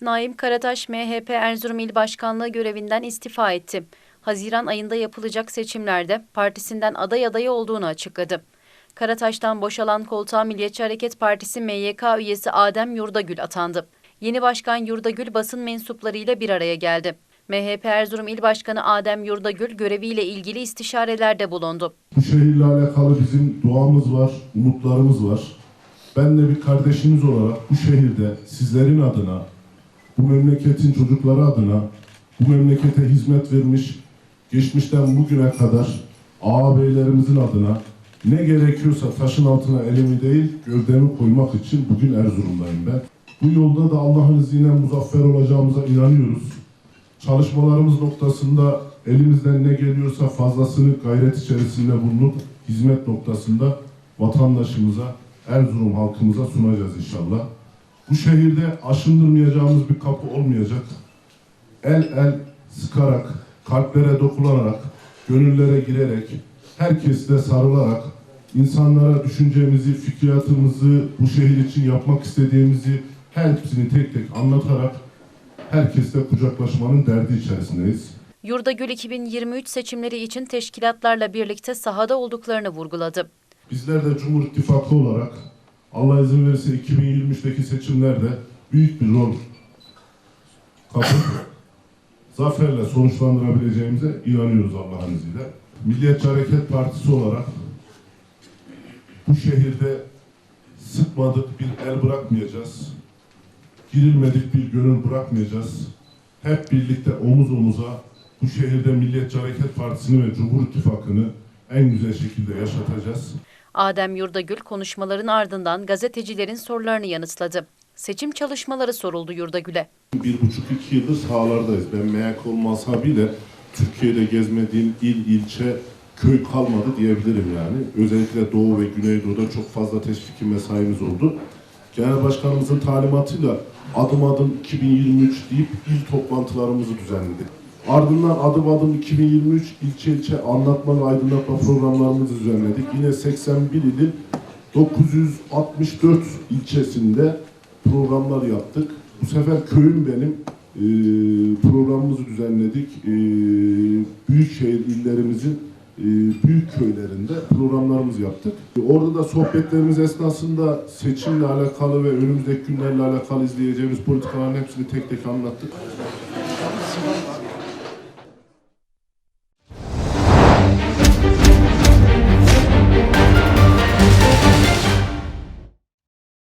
Naim Karataş MHP Erzurum İl Başkanlığı görevinden istifa etti. Haziran ayında yapılacak seçimlerde partisinden aday adayı olduğunu açıkladı. Karataş'tan boşalan koltuğa Milliyetçi Hareket Partisi MYK üyesi Adem Yurdagül atandı. Yeni başkan Yurdagül basın mensuplarıyla bir araya geldi. MHP Erzurum İl Başkanı Adem Yurdagül göreviyle ilgili istişarelerde bulundu. Bu şehirle alakalı bizim duamız var, umutlarımız var. Ben de bir kardeşiniz olarak bu şehirde sizlerin adına, bu memleketin çocukları adına, bu memlekete hizmet vermiş, geçmişten bugüne kadar ağabeylerimizin adına ne gerekiyorsa taşın altına elimi değil gövdemi koymak için bugün Erzurum'dayım ben. Bu yolda da Allah'ın izniyle muzaffer olacağımıza inanıyoruz. Çalışmalarımız noktasında elimizden ne geliyorsa fazlasını gayret içerisinde bulunup hizmet noktasında vatandaşımıza, Erzurum halkımıza sunacağız inşallah. Bu şehirde aşındırmayacağımız bir kapı olmayacak. El el sıkarak, kalplere dokunarak, gönüllere girerek, herkesle sarılarak, insanlara düşüncemizi, fikriyatımızı, bu şehir için yapmak istediğimizi hepsini tek tek anlatarak herkesle kucaklaşmanın derdi içerisindeyiz. Yurdagül 2023 seçimleri için teşkilatlarla birlikte sahada olduklarını vurguladı. Bizler de Cumhur İttifakı olarak Allah izin verirse 2023'teki seçimlerde büyük bir rol kapıp zaferle sonuçlandırabileceğimize inanıyoruz Allah'ın izniyle. Milliyetçi Hareket Partisi olarak bu şehirde sıkmadık bir el bırakmayacağız. Girilmedik bir gönül bırakmayacağız. Hep birlikte omuz omuza bu şehirde Milliyetçi Hareket Partisi'ni ve Cumhur İttifakı'nı en güzel şekilde yaşatacağız. Adem Yurdagül konuşmaların ardından gazetecilerin sorularını yanıtladı. Seçim çalışmaları soruldu Yurdagül'e. Bir buçuk iki yıldır sahalardayız. Ben meyak olmasa bile Türkiye'de gezmediğim il, ilçe, köy kalmadı diyebilirim yani. Özellikle Doğu ve Güneydoğu'da çok fazla teşviki mesaimiz oldu. Genel Başkanımızın talimatıyla adım adım 2023 deyip il toplantılarımızı düzenledik. Ardından adım adım 2023 ilçe ilçe anlatma ve aydınlatma programlarımızı düzenledik. Yine 81 ilin 964 ilçesinde programlar yaptık. Bu sefer köyüm benim programımızı düzenledik. Büyükşehir illerimizin büyük köylerinde programlarımızı yaptık. Orada da sohbetlerimiz esnasında seçimle alakalı ve önümüzdeki günlerle alakalı izleyeceğimiz politikaların hepsini tek tek anlattık.